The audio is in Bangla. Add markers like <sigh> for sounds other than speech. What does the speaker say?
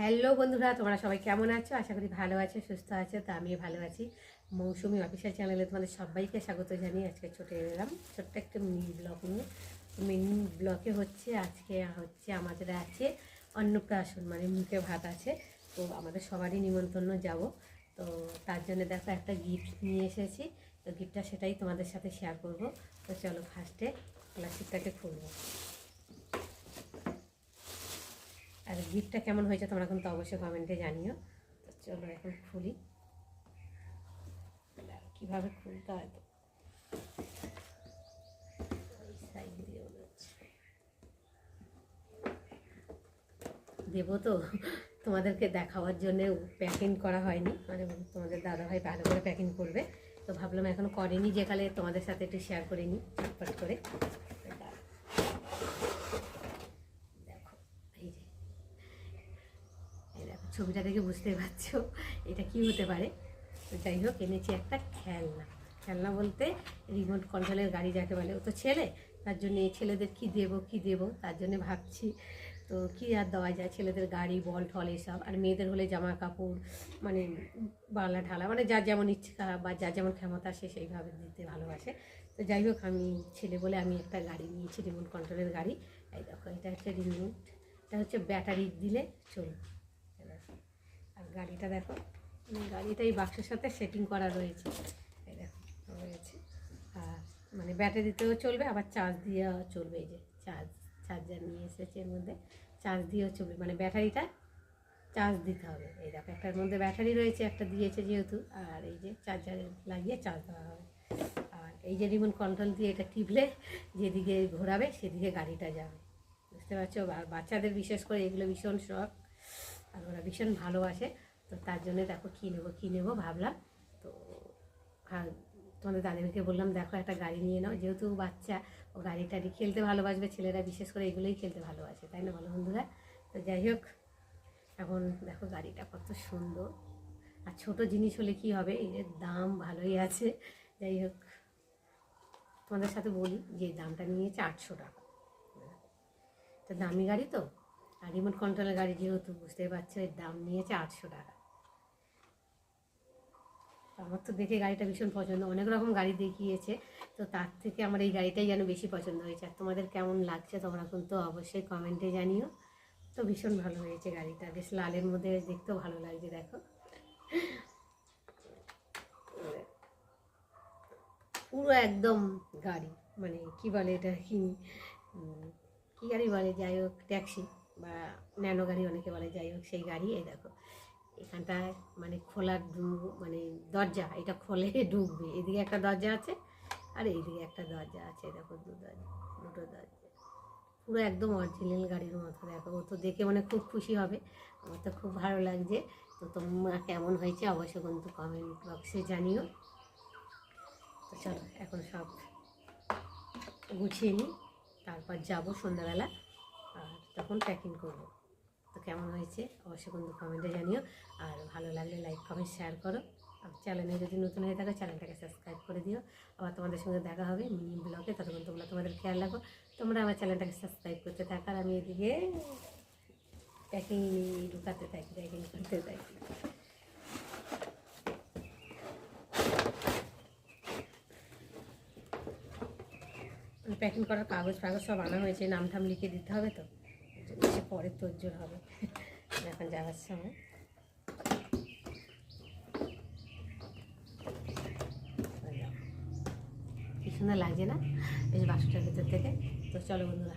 হ্যালো বন্ধুরা, তোমরা সবাই কেমন আছো? আশা করি ভালো আছো, সুস্থ আছো, তো আমিও ভালো আছি। মৌসুমি অফিসিয়াল চ্যানেলে তোমাদের সবাইকে স্বাগত জানিয়ে আজকে ছোটো এলাম। ছোট্ট একটা মিনি ব্লগ নিয়ে। মিনি ব্লকে হচ্ছে, আজকে হচ্ছে আমাদের আছে অন্নপ্রাশন মানে মুখে ভাত আছে। তো আমাদের সবারই নিমন্ত্রণ যাব। তো তার জন্য দেখো একটা গিফট নিয়ে এসেছি। তো গিফটটা সেটাই তোমাদের সাথে শেয়ার করব। তো চলো ফার্স্টে প্লাস্টিকটাকে খুলবো। আর গিফটটা কেমন হয়েছে তোমরা কিন্তু অবশ্যই কমেন্টে জানিও। তো চলো এখন খুলি। কীভাবে খুলতে হয় তো। দেবো তো, তোমাদেরকে দেখাওয়ার জন্য প্যাকিং করা হয়নি। মানে তোমাদের দাদাভাই ভালো করে প্যাকিং করবে। তো ভাবলাম এখনও করেনি যেখানে তোমাদের সাথে একটু শেয়ার করে নিই করে দাঁড়াও। দেখো এই যে এই দেখো ছবিটা দেখে বুঝতে পারছ এটা কি হতে পারে। তো যাই হোক, এনেছি একটা খেলনা। খেলনা বলতে রিমোট কন্ট্রোলের গাড়ি যাকে বলে, ও তো ছেলে, তার জন্য ছেলেদের কি দেব কি দেব, তার জন্য ভাবছি। তো কি আর দেওয়া যায়, ছেলেদের গাড়ি, বল টল এসব। আর মেয়েদের হলে জামা কাপড় মানে বাংলা ঢালা মানে যার যেমন ইচ্ছা বা যার যেমন ক্ষমতা, সে সেইভাবে দিতে ভালোবাসে। তো যাই হোক, আমি ছেলে বলে আমি একটা গাড়ি নিয়েছি রিমোট কন্ট্রোলের গাড়ি। এই দেখো, এটা হচ্ছে রিমোট এটা হচ্ছে ব্যাটারি দিলে চলবে। আর গাড়িটা দেখো উম, গাড়িটা এই বাক্সের সাথে সেটিং করা রয়েছে। এই দেখো রয়েছে। আর মানে ব্যাটারিতেও চলবে আবার চার্জ দিয়েও চলবে এই যে চার্জ চার্জার নিয়ে এসেছে এর মধ্যে। চার্জ দিয়েও চলবে মানে ব্যাটারিটা চার্জ দিতে হবে। এই দেখো একটার মধ্যে ব্যাটারি রয়েছে একটা দিয়েছে যেহেতু আর এই যে চার্জার লাগিয়ে চার্জ দেওয়া হবে। আর এই যে রিমোট কন্ট্রোল দিয়ে এটা টিপলে যেদিকে ঘোরাবে সেদিকে গাড়িটা যাবে। বুঝতে পারছ? আর বাচ্চাদের বিশেষ করে এগুলো ভীষণ শখ। আর ওরা ভীষণ ভালোবাসে তো তার জন্য দেখো কী নেব কী নেব ভাবলাম। তো, আর তোমাদের দাদিমাকে বললাম, দেখো একটা গাড়ি নিয়ে নাও, যেহেতু বাচ্চা, ও গাড়ি টাড়ি খেলতে ভালোবাসবে, ছেলেরা বিশেষ করে এগুলোই খেলতে ভালোবাসে, তাই না বলো বন্ধুরা? তো যাই হোক, এখন দেখো গাড়িটা কত সুন্দর। আর ছোট জিনিস হলে কি হবে? এর দাম ভালোই আছে। যাই হোক, তোমাদের সাথে বলি, যে দামটা নিয়েছে আটশো টাকা। তো দামি গাড়ি তো? আর রিমোট কন্ট্রোলের গাড়ি যেহেতু বুঝতেই পারছ, এর দাম নিয়েছে আটশো টাকা। আমার তো দেখে গাড়িটা ভীষণ পছন্দ। অনেক রকম গাড়ি দেখিয়েছে, তো তার থেকে আমার এই গাড়িটাই যেন বেশি পছন্দ হয়েছে। আর তোমাদের কেমন লাগছে তোমরা কিন্তু অবশ্যই কমেন্টে জানিও। তো ভীষণ ভালো হয়েছে গাড়িটা। বেশ লালের মধ্যে দেখতেও ভালো লাগছে, দেখো। পুরো একদম গাড়ি মানে কি বলে এটা, কি কি গাড়ি বলে? যাই হোক, ট্যাক্সি। বা ন্যানো গাড়ি অনেকে বলে, যাই হোক সেই গাড়ি, এই দেখো। এখানটায় মানে খোলার দু- মানে দরজা, এটা খোলে <laughs> ঢুকবে এদিকে একটা দরজা আছে আর এইদিকে একটা দরজা আছে দেখো দু দরজা দুটো দরজা। পুরো একদম অরিজিনাল গাড়ির মতো দেখো। ও তো দেখে মানে খুব খুশি হবে। আমার তো খুব ভালো লাগছে। তো তোমার কেমন হয়েছে অবশ্যই কিন্তু কমেন্ট বক্সে জানিও। তো চলো, এখন সব গুছিয়ে নিই। তারপর যাব সন্ধ্যাবেলা। আর তখন প্যাকিং করব। তো কেমন হয়েছে? অবশ্যই কিন্তু কমেন্টে জানিও। আর ভালো লাগলে লাইক কমেন্ট শেয়ার করো। আর চ্যানেলে যদি নতুন হয়ে থাকো চ্যানেলটাকে সাবস্ক্রাইব করে দিও। আবার তোমাদের সঙ্গে দেখা হবে মিনি ব্লগে ততক্ষণ তোমরা তোমাদের খেয়াল রাখো। তোমরা আমার চ্যানেলটাকে সাবস্ক্রাইব করতে থাকো আর আমি এদিকে প্যাকিং ঢুকাতে থাকি প্যাকিং করতে থাকি। প্যাকিং করার কাগজ ফাগজ সব আনা হয়েছে নাম ঠাম লিখে দিতে হবে তো? ওই জন্য সে পরে তোর হবে। এখন যাওয়ার সময়। কি সুন্দর লাগছে না? এই বাসটার ভিতর থেকে। তো চলো বন্ধুরা।